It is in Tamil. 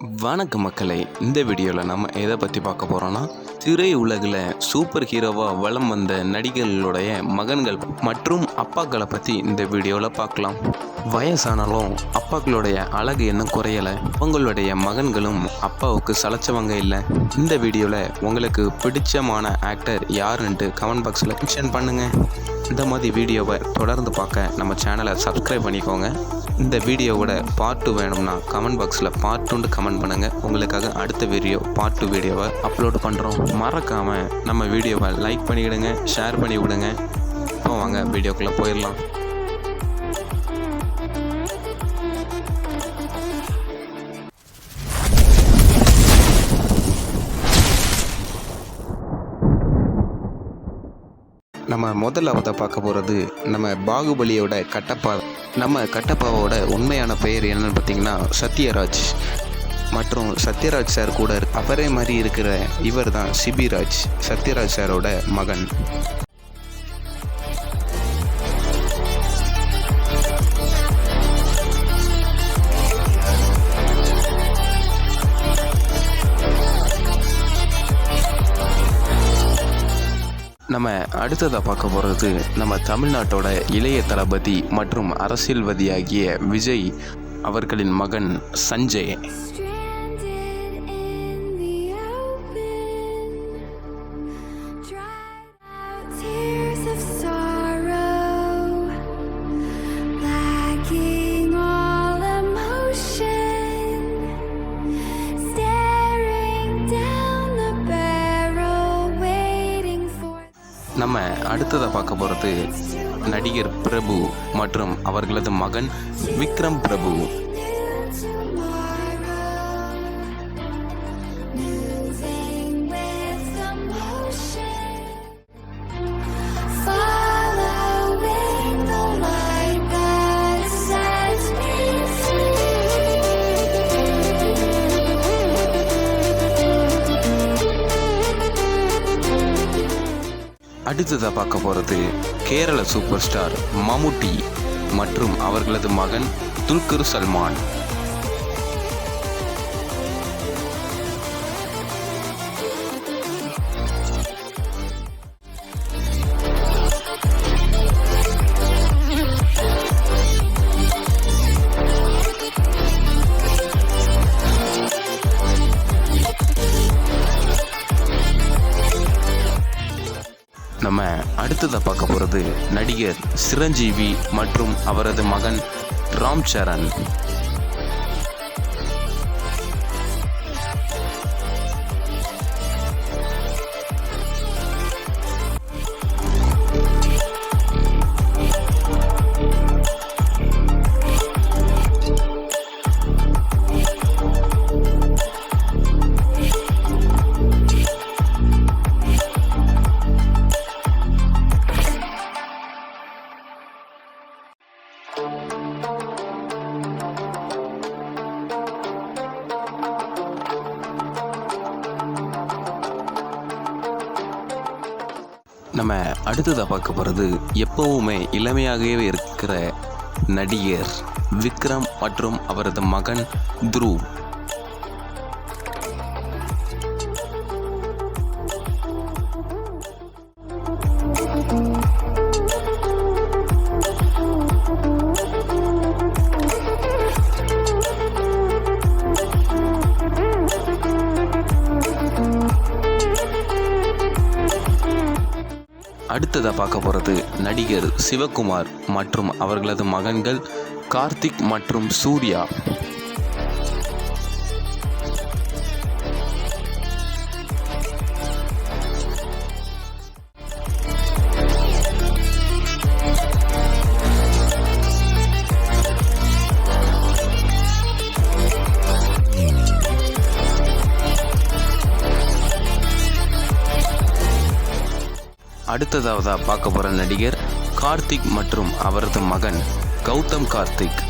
வணக்க மக்களை. இந்த வீடியோவில் நம்ம எதை பற்றி பார்க்க போகிறோன்னா திரை உலகில் சூப்பர் ஹீரோவாக வலம் வந்த நடிகர்களுடைய மகன்கள் மற்றும் அப்பாக்களை பற்றி இந்த வீடியோவில் பார்க்கலாம். வயசானாலும் அப்பாக்களுடைய அழகு இன்னும் குறையலை. உங்களுடைய மகன்களும் அப்பாவுக்கு சளைச்சவங்க இல்லை. இந்த வீடியோவில் உங்களுக்கு பிடிச்சமான ஆக்டர் யாருன்ட்டு கமெண்ட் பாக்ஸில் மென்ஷன் பண்ணுங்கள் இந்த மாதிரி வீடியோவை தொடர்ந்து பார்க்க நம்ம சேனலை சப்ஸ்கிரைப் பண்ணிக்கோங்க. இந்த வீடியோவோட பார்ட் டூ வேணும்னா கமெண்ட் பாக்ஸில் பார்ட் டூன்னு கமெண்ட் பண்ணுங்கள் உங்களுக்காக அடுத்த வீடியோ பார்ட் டூ வீடியோவை அப்லோட் பண்ணுறோம் மறக்காமல் நம்ம வீடியோவை லைக் பண்ணிவிடுங்க ஷேர் பண்ணி விடுங்க இப்போ வாங்க வீடியோக்குள்ளே போயிடலாம். நம்ம முதலாவதாக பார்க்க போகிறது நம்ம பாகுபலியோட கட்டப்பா நம்ம கட்டப்பாவோட உண்மையான பெயர் என்னன்னு பார்த்தீங்கன்னா சத்யராஜ். மற்றும் சத்யராஜ் சார் கூட அவரே மாதிரி இருக்கிற இவர் தான் சிபிராஜ் சத்யராஜ் சாரோட மகன். நம்ம அடுத்ததாக பார்க்க போகிறது நம்ம தமிழ்நாட்டோட இளைய தளபதி மற்றும் அரசியல்வாதியாகிய விஜய் அவர்களின் மகன் சஞ்சய். நம்ம அடுத்ததை பார்க்க போகிறது நடிகர் பிரபு மற்றும் அவர்களது மகன் விக்ரம் பிரபு. அடுத்ததாக பார்க்க போகிறது கேரள சூப்பர் ஸ்டார் மம்முட்டி மற்றும் அவர்களது மகன் துல்கர் சல்மான். நம்ம அடுத்ததாக பார்க்க போகிறது நடிகர் சிரஞ்சீவி மற்றும் அவரது மகன் ராம் சரண். நம்ம அடுத்ததாக பார்க்க போகிறது எப்பவுமே இளமையாகவே இருக்கிற நடிகர் விக்ரம் மற்றும் அவரது மகன் துருவ். அடுத்ததாக பார்க்க போகிறது நடிகர் சிவகுமார் மற்றும் அவர்களது மகன்கள் கார்த்திக் மற்றும் சூர்யா. அடுத்ததாவதாக பார்க்க போகிற நடிகர் கார்த்திக் மற்றும் அவரது மகன் கௌதம் கார்த்திக்.